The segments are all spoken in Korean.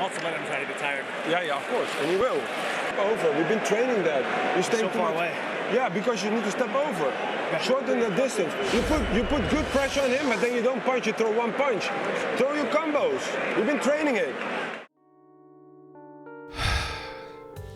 Also letting him try to get tired. Yeah, yeah, of course, and he will. Over. We've been training that. You stay So far much- away. Yeah, because you need to step over. Shorten the distance. You put you put good pressure on him, but then you don't punch. You throw one punch. Throw your combos. We've been training it.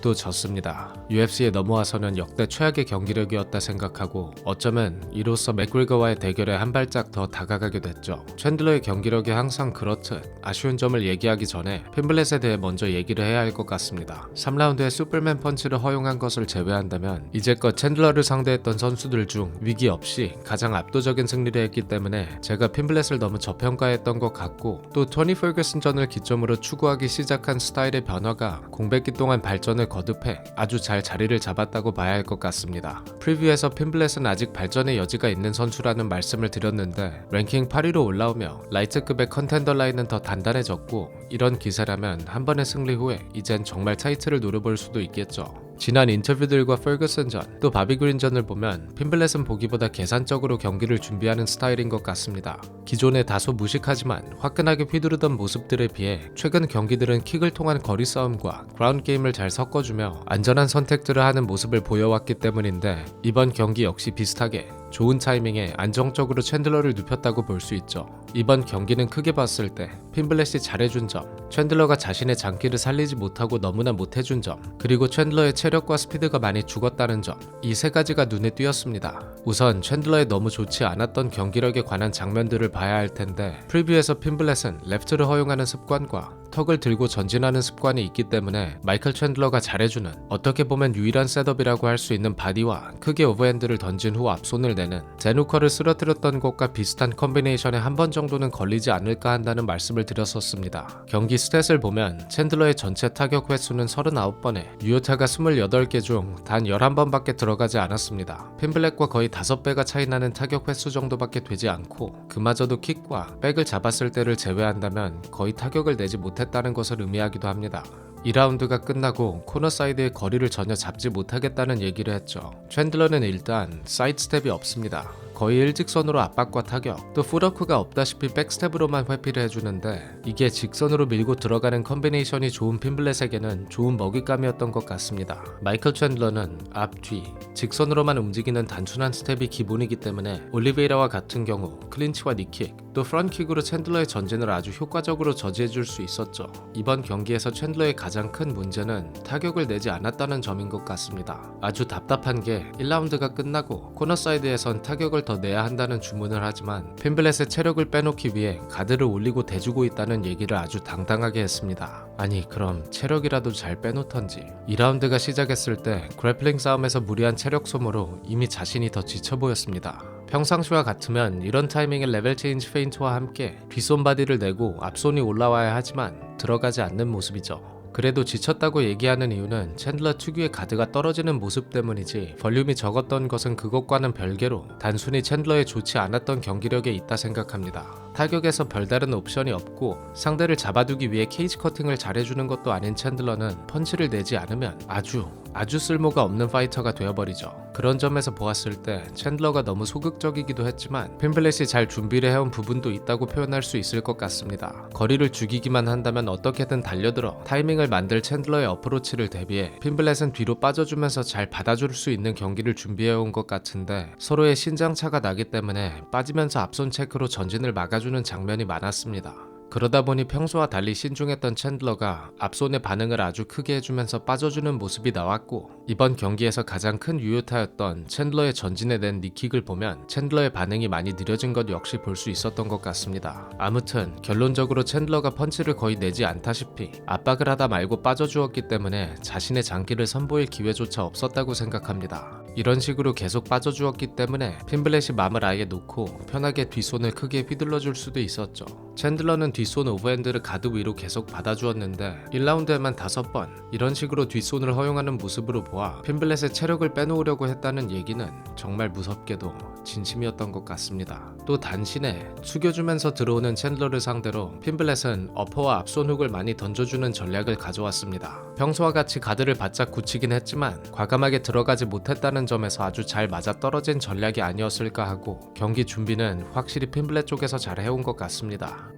또 졌습니다. UFC에 넘어와서는 역대 최악의 경기력이었다 생각하고 어쩌면 이로써 맥글거와의 대결에 한 발짝 더 다가가게 됐죠. 챈들러의 경기력이 항상 그렇듯 아쉬운 점을 얘기하기 전에 핀블렛에 대해 먼저 얘기를 해야 할 것 같습니다. 3라운드에 슈퍼맨 펀치를 허용한 것을 제외한다면 이제껏 챈들러를 상대했던 선수들 중 위기 없이 가장 압도적인 승리를 했기 때문에 제가 핀블렛을 너무 저평가했던 것 같고 또 토니 퍼거슨 전을 기점으로 추구하기 시작한 스타일의 변화가 공백기 동안 발전을 거듭해 아주 잘 자리를 잡았다고 봐야 할 것 같습니다. 프리뷰에서 핀블렛은 아직 발전의 여지가 있는 선수라는 말씀을 드렸는데 랭킹 8위로 올라오며 라이트급의 컨텐더 라인은 더 단단해졌고 이런 기세라면 한 번의 승리 후에 이젠 정말 타이틀을 노려볼 수도 있겠죠. 지난 인터뷰들과 퍼거슨 전, 또 바비 그린 전을 보면 핀블렛은 보기보다 계산적으로 경기를 준비하는 스타일인 것 같습니다. 기존에 다소 무식하지만 화끈하게 휘두르던 모습들에 비해 최근 경기들은 킥을 통한 거리 싸움과 그라운드 게임을 잘 섞어주며 안전한 선택들을 하는 모습을 보여왔기 때문인데 이번 경기 역시 비슷하게 좋은 타이밍에 안정적으로 챈들러를 눕혔다고 볼 수 있죠. 이번 경기는 크게 봤을 때 핀블렛이 잘해준 점, 챈들러가 자신의 장기를 살리지 못하고 너무나 못해준 점, 그리고 챈들러의 체력과 스피드가 많이 죽었다는 점, 이 세 가지가 눈에 띄었습니다. 우선 챈들러의 너무 좋지 않았던 경기력에 관한 장면들을 봐야 할 텐데 프리뷰에서 핀블렛은 레프트를 허용하는 습관과 턱을 들고 전진하는 습관이 있기 때문에 마이클 챈들러가 잘해주는 어떻게 보면 유일한 셋업이라고 할 수 있는 바디와 크게 오버핸드를 던진 후 앞손을 내는 제누커를 쓰러뜨렸던 것과 비슷한 컨비네이션에 한 번 정도는 걸리지 않을까 한다는 말씀을 드렸었습니다. 경기 스탯을 보면 챈들러의 전체 타격 횟수는 39번에 유효타가 28개 중 단 11번밖에 들어가지 않았습니다. 핀블랙과 거의 5배가 차이 나는 타격 횟수 정도밖에 되지 않고 그마저도 킥과 백을 잡았을 때를 제외한다면 거의 타격을 내지 못했다는 것을 의미하기도 합니다. 2라운드가 끝나고 코너 사이드의 거리를 전혀 잡지 못하겠다는 얘기를 했죠. 챈들러는 일단 사이드 스텝이 없습니다. 거의 일직선으로 압박과 타격, 또 푸더크가 없다시피 백스텝으로만 회피를 해주는데 이게 직선으로 밀고 들어가는 컨비네이션이 좋은 핀블렛에게는 좋은 먹잇감이었던 것 같습니다. 마이클 챈들러는 앞, 뒤, 직선으로만 움직이는 단순한 스텝이 기본이기 때문에 올리베이라와 같은 경우 클린치와 니킥, 또 프런킥으로 챈들러의 전진을 아주 효과적으로 저지해줄 수 있었죠. 이번 경기에서 챈들러의 가장 큰 문제는 타격을 내지 않았다는 점인 것 같습니다. 아주 답답한 게 1라운드가 끝나고 코너 사이드에선 타격을 더 내야 한다는 주문을 하지만 핀블렛의 체력을 빼놓기 위해 가드를 올리고 대주고 있다는 얘기를 아주 당당하게 했습니다. 아니 그럼 체력이라도 잘 빼놓던지 2라운드가 시작했을 때 그래플링 싸움에서 무리한 체력 소모로 이미 자신이 더 지쳐 보였습니다. 평상시와 같으면 이런 타이밍에 레벨 체인지 페인트와 함께 뒷손 바디를 내고 앞손이 올라와야 하지만 들어가지 않는 모습이죠. 그래도 지쳤다고 얘기하는 이유는 챈들러 특유의 가드가 떨어지는 모습 때문이지 볼륨이 적었던 것은 그것과는 별개로 단순히 챈들러의 좋지 않았던 경기력에 있다 생각합니다. 타격에서 별다른 옵션이 없고 상대를 잡아두기 위해 케이지 커팅을 잘해주는 것도 아닌 챈들러는 펀치를 내지 않으면 아주 아주 쓸모가 없는 파이터가 되어버리죠. 그런 점에서 보았을 때 챈들러가 너무 소극적이기도 했지만 핀블렛이 잘 준비를 해온 부분도 있다고 표현할 수 있을 것 같습니다. 거리를 죽이기만 한다면 어떻게든 달려들어 타이밍을 만들 챈들러의 어프로치를 대비해 핀블렛은 뒤로 빠져주면서 잘 받아줄 수 있는 경기를 준비해온 것 같은데 서로의 신장차가 나기 때문에 빠지면서 앞손 체크로 전진을 막아주 는 장면이 많았습니다. 그러다 보니 평소와 달리 신중했던 챈들러가 앞손의 반응을 아주 크게 해주면서 빠져주는 모습이 나왔고 이번 경기에서 가장 큰 유효타였던 챈들러의 전진에 낸 니킥을 보면 챈들러의 반응이 많이 느려진 것 역시 볼 수 있었던 것 같습니다. 아무튼 결론적으로 챈들러가 펀치를 거의 내지 않다시피 압박을 하다 말고 빠져주었기 때문에 자신의 장기를 선보일 기회조차 없었다고 생각합니다. 이런 식으로 계속 빠져주었기 때문에 핀블렛이 맘을 아예 놓고 편하게 뒷손을 크게 휘둘러 줄 수도 있었죠. 챈들러는 뒷손 오버핸드를 가드 위로 계속 받아주었는데 1라운드에만 5번 이런 식으로 뒷손을 허용하는 모습으로 보아 핀블렛의 체력을 빼놓으려고 했다는 얘기는 정말 무섭게도 진심이었던 것 같습니다. 또 단신에 숙여주면서 들어오는 챈들러를 상대로 핀블렛은 어퍼와 앞손 훅을 많이 던져주는 전략을 가져왔습니다. 평소와 같이 가드를 바짝 굳히긴 했지만 과감하게 들어가지 못했다는 점에서 아주 잘 맞아떨어진 전략이 아니었을까 하고 경기 준비는 확실히 핀블렛 쪽에서 잘 해온 것 같습니다.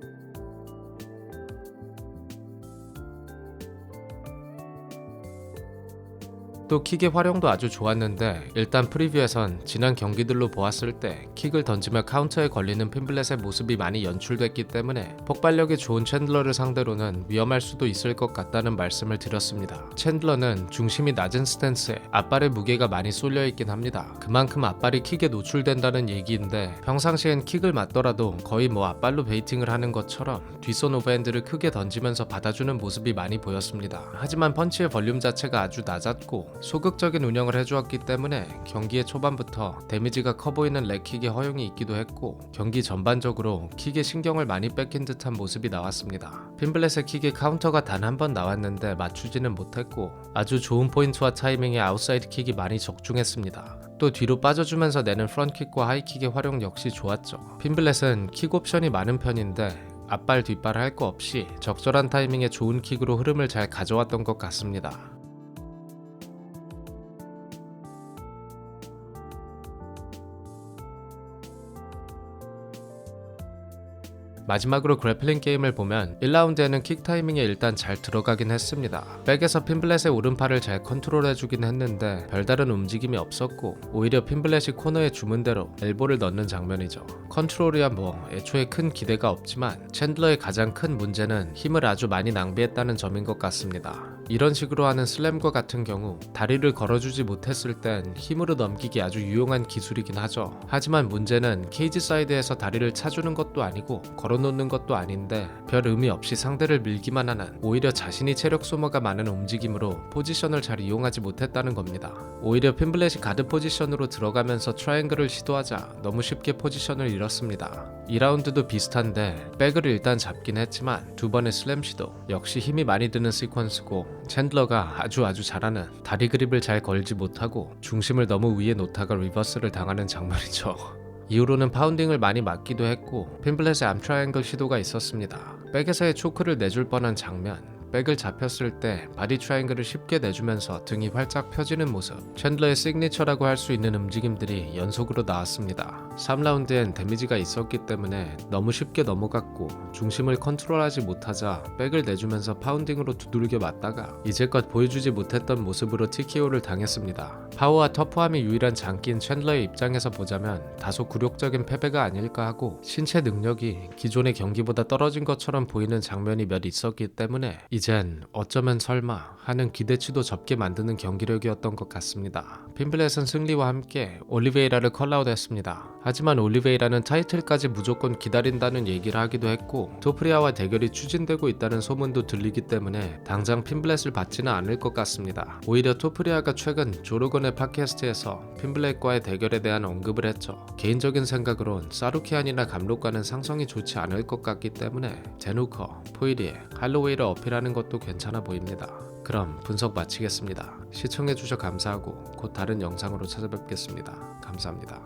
또 킥의 활용도 아주 좋았는데 일단 프리뷰에선 지난 경기들로 보았을 때 킥을 던지며 카운터에 걸리는 핀블렛의 모습이 많이 연출됐기 때문에 폭발력이 좋은 챈들러를 상대로는 위험할 수도 있을 것 같다는 말씀을 드렸습니다. 챈들러는 중심이 낮은 스탠스에 앞발의 무게가 많이 쏠려 있긴 합니다. 그만큼 앞발이 킥에 노출된다는 얘기인데 평상시엔 킥을 맞더라도 거의 뭐 앞발로 베이팅을 하는 것처럼 뒷손 오버핸드를 크게 던지면서 받아주는 모습이 많이 보였습니다. 하지만 펀치의 볼륨 자체가 아주 낮았고 소극적인 운영을 해주었기 때문에 경기의 초반부터 데미지가 커 보이는 렉킥의 허용이 있기도 했고 경기 전반적으로 킥에 신경을 많이 뺏긴 듯한 모습이 나왔습니다. 핀블렛의 킥의 카운터가 단 한 번 나왔는데 맞추지는 못했고 아주 좋은 포인트와 타이밍에 아웃사이드 킥이 많이 적중했습니다. 또 뒤로 빠져주면서 내는 프런킥과 하이킥의 활용 역시 좋았죠. 핀블렛은 킥 옵션이 많은 편인데 앞발 뒷발 할 거 없이 적절한 타이밍에 좋은 킥으로 흐름을 잘 가져왔던 것 같습니다. 마지막으로 그래플링 게임을 보면 1라운드에는 킥 타이밍에 일단 잘 들어가긴 했습니다. 백에서 핀블렛의 오른팔을 잘 컨트롤해주긴 했는데 별다른 움직임이 없었고 오히려 핀블렛이 코너에 주문 대로 엘보를 넣는 장면이죠. 컨트롤이야 뭐 애초에 큰 기대가 없지만 챈들러의 가장 큰 문제는 힘을 아주 많이 낭비했다는 점인 것 같습니다. 이런 식으로 하는 슬램과 같은 경우 다리를 걸어주지 못했을 땐 힘으로 넘기기 아주 유용한 기술이긴 하죠. 하지만 문제는 케이지 사이드에서 다리를 차주는 것도 아니고 걸어놓는 것도 아닌데 별 의미 없이 상대를 밀기만 하는 오히려 자신이 체력 소모가 많은 움직임으로 포지션을 잘 이용하지 못했다는 겁니다. 오히려 핀블렛이 가드 포지션으로 들어가면서 트라이앵글을 시도하자 너무 쉽게 포지션을 잃었습니다. 2라운드도 비슷한데 백을 일단 잡긴 했지만 두 번의 슬램 시도 역시 힘이 많이 드는 시퀀스고 챈들러가 아주 아주 잘하는 다리 그립을 잘 걸지 못하고 중심을 너무 위에 놓다가 리버스를 당하는 장면이죠. 이후로는 파운딩을 많이 맞기도 했고 핀블렛의 암 트라이앵글 시도가 있었습니다. 백에서의 초크를 내줄 뻔한 장면 백을 잡혔을 때 바디 트라이앵글을 쉽게 내주면서 등이 활짝 펴지는 모습 챈들러의 시그니처라고 할 수 있는 움직임들이 연속으로 나왔습니다. 3라운드엔 데미지가 있었기 때문에 너무 쉽게 넘어갔고 중심을 컨트롤하지 못하자 백을 내주면서 파운딩으로 두들겨 맞다가 이제껏 보여주지 못했던 모습으로 TKO를 당했습니다. 파워와 터프함이 유일한 장기인 챈들러의 입장에서 보자면 다소 굴욕적인 패배가 아닐까 하고 신체 능력이 기존의 경기보다 떨어진 것처럼 보이는 장면이 몇 있었기 때문에 이젠 어쩌면 설마 하는 기대치도 적게 만드는 경기력이었던 것 같습니다. 핀블렛은 승리와 함께 올리베이라를 컬라웃했습니다. 하지만 올리베이라는 타이틀까지 무조건 기다린다는 얘기를 하기도 했고 토프리아와 대결이 추진되고 있다는 소문도 들리기 때문에 당장 핀블렛을 받지는 않을 것 같습니다. 오히려 토프리아가 최근 조르건의 팟캐스트에서 핀블렛과의 대결에 대한 언급을 했죠. 개인적인 생각으론 사루키안이나 감독과는 상성이 좋지 않을 것 같기 때문에 제누커, 포이리에, 할로웨이를 어필하는 것도 괜찮아 보입니다. 그럼 분석 마치겠습니다. 시청해주셔 감사하고 곧 다른 영상으로 찾아뵙겠습니다. 감사합니다.